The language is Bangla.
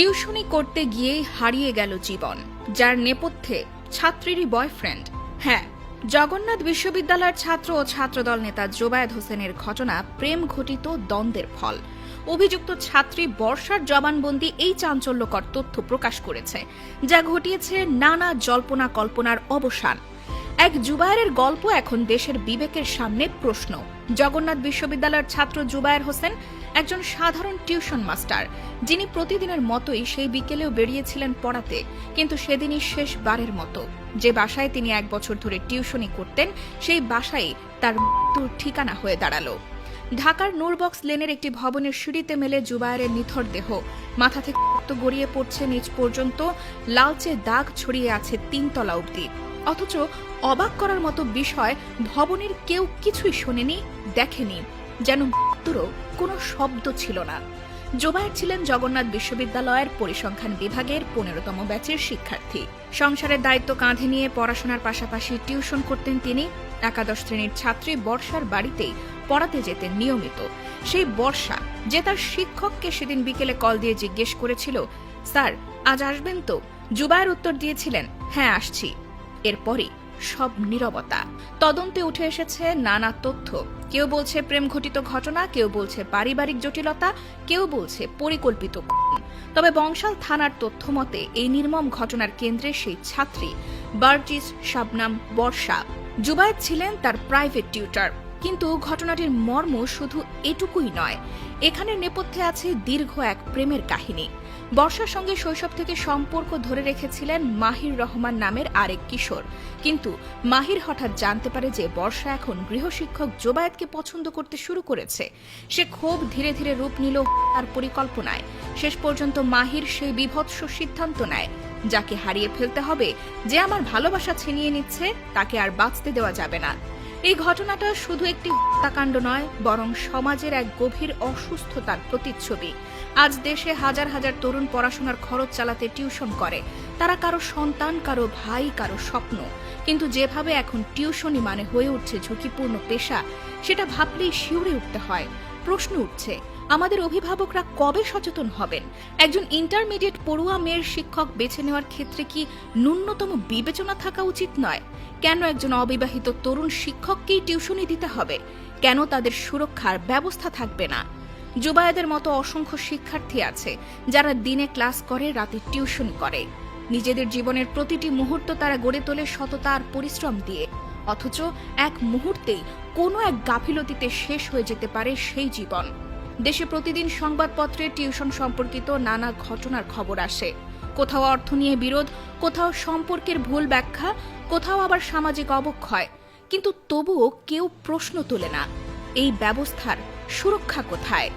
টিউশনি করতে গিয়েই হারিয়ে গেল জীবন, যার নেপথ্যে ছাত্রীরই বয়ফ্রেন্ড হ্যাঁ জগন্নাথ বিশ্ববিদ্যালয়ের ছাত্র ও ছাত্রদল নেতা জোবায়েদ হোসেনের ঘটনা প্রেম ঘটিত দ্বন্দ্বের ফল। অভিযুক্ত ছাত্রী বর্ষার জবানবন্দি এই চাঞ্চল্যকর তথ্য প্রকাশ করেছে, যা ঘটিয়েছে নানা জল্পনা কল্পনার অবসান। এক জুবায়ের গল্প এখন দেশের বিবেকের সামনে প্রশ্ন। জগন্নাথ বিশ্ববিদ্যালয়ের ছাত্র জুবায়ের হোসেন একজন সাধারণ টিউশন মাস্টার। যিনি প্রতিদিনের মতোই সেই বিকেলেও বেরিয়েছিলেন পড়াতে, কিন্তু সেদিনই শেষবারের মতো। যে বাসায় তিনি এক বছর ধরে টিউশনি করতেন, সেই বাসায় তার মৃত্যুর ঠিকানা হয়ে দাঁড়াল। ঢাকার নোরবক্স লেনের একটি ভবনের সিঁড়িতে মেলে জুবায়ের নিথর দেহ। মাথা থেকে রক্ত গড়িয়ে পড়ছে নিচ পর্যন্ত, লালচে দাগ ছড়িয়ে আছে তিনতলা অবধি। অথচ অবাক করার মতো বিষয় ভবনের কেউ কিছুই শোনেনি, দেখেনি, যেন মৃত্যুরও কোনো শব্দ ছিল না। জোবায়ের ছিলেন জগন্নাথ বিশ্ববিদ্যালয়ের পরিসংখ্যান বিভাগের পনেরোতম ব্যাচের শিক্ষার্থী। সংসারের দায়িত্ব কাঁধে নিয়ে পড়াশোনার পাশাপাশি টিউশন করতেন তিনি। একাদশ শ্রেণির ছাত্রী বর্ষার বাড়িতেই পড়াতে যেতেন নিয়মিত। সেই বর্ষা যে তার শিক্ষককে সেদিন বিকেলে কল দিয়ে জিজ্ঞেস করেছিল, স্যার, আজ আসবেন তো? জুবায়ের উত্তর দিয়েছিলেন হ্যাঁ আসছি। এরপরই সব নিরবতা। তদন্তে উঠে এসেছে নানা তথ্য। কেউ বলছে প্রেম ঘটিত ঘটনা, কেউ বলছে পারিবারিক জটিলতা, কেউ বলছে পরিকল্পিত তবে বংশাল থানার তথ্য মতে, এই নির্মম ঘটনার কেন্দ্রে সেই ছাত্রী বার্জিস শাবনাম বর্ষা। জুবায়েদ ছিলেন তার প্রাইভেট টিউটার কিন্তু ঘটনাটির মর্ম শুধু এটুকুই নয়। এখানের নেপথ্যে আছে দীর্ঘ এক প্রেমের কাহিনী। বর্ষার সঙ্গে শৈশব থেকে সম্পর্ক ধরে রেখেছিলেন মাহির রহমান নামের আরেক কিশোর। কিন্তু মাহির হঠাৎ জানতে পারে যে বর্ষা এখন গৃহশিক্ষক জোবায়েতকে পছন্দ করতে শুরু করেছে। সে ক্ষোভ ধীরে ধীরে রূপ নিল তার পরিকল্পনায়। শেষ পর্যন্ত মাহির সেই বিভৎস সিদ্ধান্ত নেয়। যাকে হারিয়ে ফেলতে হবে, যে আমার ভালোবাসা ছিনিয়ে নিচ্ছে, তাকে আর বাঁচতে দেওয়া যাবে না। এই ঘটনাটা শুধু একটি হত্যাকাণ্ড নয়, বরং সমাজের এক গভীর অসুস্থতার প্রতিচ্ছবি। আজ দেশে হাজার হাজার তরুণ পড়াশোনার খরচ চালাতে টিউশন করে। তারা কারও সন্তান, কারও ভাই, কারও স্বপ্ন। কিন্তু যেভাবে এখন টিউশনই মানে হয়ে উঠছে ঝুঁকিপূর্ণ পেশা, সেটা ভাবলেই শিউরে উঠতে হয়। প্রশ্ন উঠছে, আমাদের অভিভাবকরা কবে সচেতন হবেন? একজন ইন্টারমিডিয়েট পড়ুয়া মেয়ের শিক্ষক বেছে নেওয়ার ক্ষেত্রে কি ন্যূনতম বিবেচনা থাকা উচিত নয়? কেন একজন অবিবাহিত তরুণ শিক্ষককেই টিউশনি দিতে হবে? কেন তাদের সুরক্ষার ব্যবস্থা থাকবে না? জুবায়েদের মতো অসংখ্য শিক্ষার্থী আছে, যারা দিনে ক্লাস করে, রাতে টিউশন করে। নিজেদের জীবনের প্রতিটি মুহূর্ত তারা গড়ে তোলে সততা আর পরিশ্রম দিয়ে। অথচ এক মুহূর্তেই কোনো এক গাফিলতিতে শেষ হয়ে যেতে পারে সেই জীবন। দেশে প্রতিদিন সংবাদপত্রে টিউশন সম্পর্কিত নানা ঘটনার খবর আসে। কোথাও অর্থ নিয়ে বিরোধ, কোথাও সম্পর্কের ভুল ব্যাখ্যা, কোথাও আবার সামাজিক অবক্ষয়। কিন্তু তবুও কেউ প্রশ্ন তোলে না, এই ব্যবস্থার সুরক্ষা কোথায়?